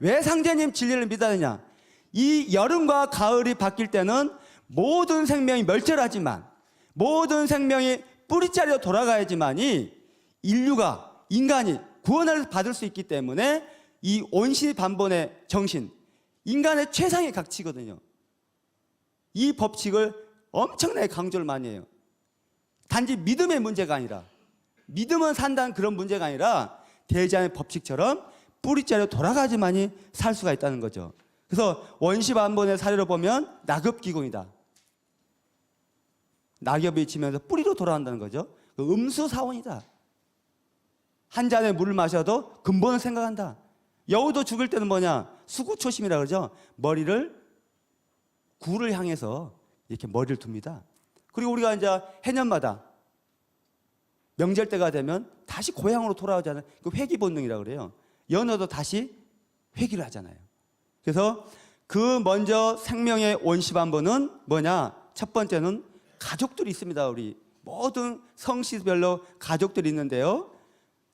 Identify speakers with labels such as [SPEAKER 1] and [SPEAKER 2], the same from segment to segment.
[SPEAKER 1] 왜 상제님 진리를 믿어야 되냐? 이 여름과 가을이 바뀔 때는 모든 생명이 멸절하지만 모든 생명이 뿌리자리로 돌아가야지만이 인류가 인간이 구원을 받을 수 있기 때문에 이 온실 반본의 정신 인간의 최상의 가치거든요. 이 법칙을 엄청나게 강조를 많이 해요. 단지 믿음의 문제가 아니라 믿음은 산다는 그런 문제가 아니라 대자의 법칙처럼 뿌리자리로 돌아가지만이 살 수가 있다는 거죠. 그래서 원시 반본의 사례로 보면 낙엽 기공이다. 낙엽이 지면서 뿌리로 돌아간다는 거죠. 그 음수 사원이다. 한 잔의 물을 마셔도 근본을 생각한다. 여우도 죽을 때는 뭐냐? 수구초심이라 그러죠. 머리를 구를 향해서 이렇게 머리를 둡니다. 그리고 우리가 이제 해년마다 명절 때가 되면 다시 고향으로 돌아오잖아요. 그 회귀 본능이라 그래요. 연어도 다시 회귀를 하잖아요. 그래서 그 먼저 생명의 원시반본은 뭐냐? 첫 번째는 가족들이 있습니다. 우리 모든 성씨별로 가족들이 있는데요.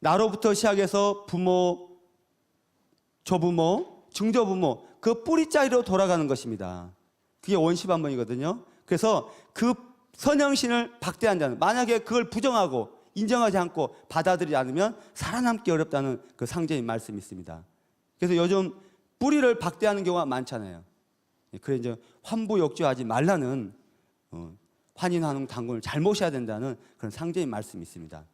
[SPEAKER 1] 나로부터 시작해서 부모, 조부모, 중조부모 그 뿌리자리로 돌아가는 것입니다. 그게 원시반본이거든요. 그래서 그 선영신을 박대한 자는 만약에 그걸 부정하고 인정하지 않고 받아들이지 않으면 살아남기 어렵다는 그 상제인 말씀이 있습니다. 그래서 요즘 뿌리를 박대하는 경우가 많잖아요. 예, 그래 이제 환부욕조하지 말라는 어, 환인환웅 당군을 잘 모셔야 된다는 그런 상제인 말씀이 있습니다.